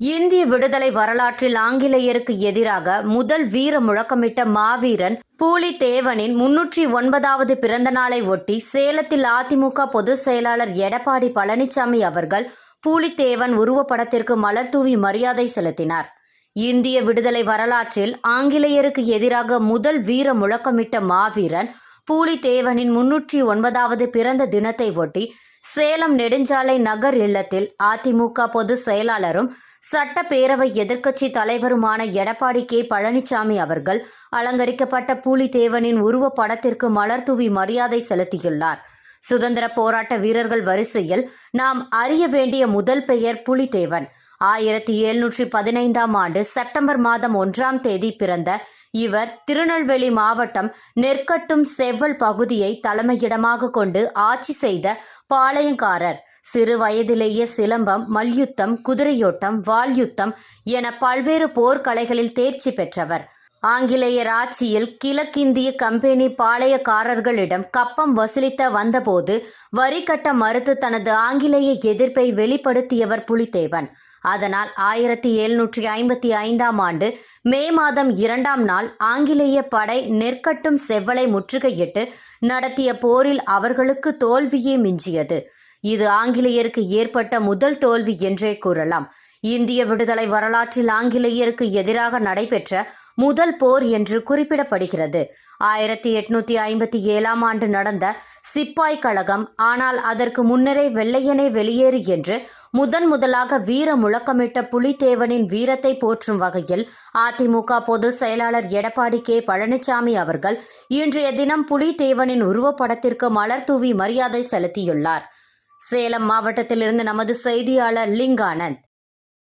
இந்திய விடுதலை வரலாற்றில் ஆங்கிலேயருக்கு எதிராக முதல் வீர முழக்கமிட்ட மாவீரன் பூலித்தேவனின் முன்னூற்றி ஒன்பதாவது பிறந்த நாளை ஒட்டி சேலத்தில் அதிமுக பொதுச் செயலாளர் எடப்பாடி பழனிசாமி அவர்கள் பூலித்தேவன் உருவப்படத்திற்கு மலர் தூவி மரியாதை செலுத்தினார். இந்திய விடுதலை வரலாற்றில் ஆங்கிலேயருக்கு எதிராக முதல் வீர முழக்கமிட்ட மாவீரன் பூலித்தேவனின் முன்னூற்றி ஒன்பதாவது பிறந்த தினத்தை ஒட்டி சேலம் நெடுஞ்சாலை நகர் இல்லத்தில் அதிமுக பொதுச் செயலாளரும் சட்டப்பேரவை எதிர்க்கட்சி தலைவருமான எடப்பாடி கே. பழனிசாமி அவர்கள் அலங்கரிக்கப்பட்ட பூலித்தேவனின் உருவப்படத்திற்கு படத்திற்கு மலர் தூவி மரியாதை செலுத்தியுள்ளார். சுதந்திர போராட்ட வீரர்கள் வரிசையில் நாம் அறிய வேண்டிய முதல் பெயர் புலித்தேவன். ஆயிரத்தி எழுநூற்றி பதினைந்தாம் ஆண்டு செப்டம்பர் மாதம் ஒன்றாம் தேதி பிறந்த இவர் திருநெல்வேலி மாவட்டம் நெற்கட்டும் செவ்வல் பகுதியை தலைமையிடமாக கொண்டு ஆட்சி செய்த பாளையங்காரர். சிறு வயதிலேயே சிலம்பம் மல்யுத்தம் குதிரையோட்டம் வால்யுத்தம் என பல்வேறு போர்க்கலைகளில் தேர்ச்சி பெற்றவர். ஆங்கிலேயர் ஆட்சியில் கிழக்கிந்திய கம்பெனி பாளையக்காரர்களிடம் கப்பம் வசூலித்த வந்தபோது வரி கட்ட மறுத்து தனது ஆங்கிலேய எதிர்ப்பை வெளிப்படுத்தியவர் புலித்தேவன். அதனால் ஆயிரத்தி எழுநூற்றி ஐம்பத்தி ஐந்தாம் ஆண்டு மே மாதம் இரண்டாம் நாள் ஆங்கிலேய படை நெற்கட்டும் செவ்வலை முற்றுகையிட்டு நடத்திய போரில் அவர்களுக்கு தோல்வியே மிஞ்சியது. இது ஆங்கிலேயருக்கு ஏற்பட்ட முதல் தோல்வி என்றே கூறலாம். இந்திய விடுதலை வரலாற்றில் ஆங்கிலேயருக்கு எதிராக நடைபெற்ற முதல் போர் என்று குறிப்பிடப்படுகிறது. ஆயிரத்தி எட்நூத்தி ஐம்பத்தி ஏழாம் ஆண்டு நடந்த சிப்பாய் கழகம் ஆனால் அதற்கு முன்னரே வெள்ளையனே வெளியேறு என்று முதன் முதலாக வீர முழக்கமிட்ட புலித்தேவனின் வீரத்தை போற்றும் வகையில் அதிமுக பொதுச் செயலாளர் எடப்பாடி கே. பழனிசாமி அவர்கள் இன்றைய தினம் புலித்தேவனின் உருவப்படத்திற்கு மலர் தூவி மரியாதை செலுத்தியுள்ளார். சேலம் மாவட்டத்திலிருந்து நமது செய்தியாளர் லிங்கானந்த்.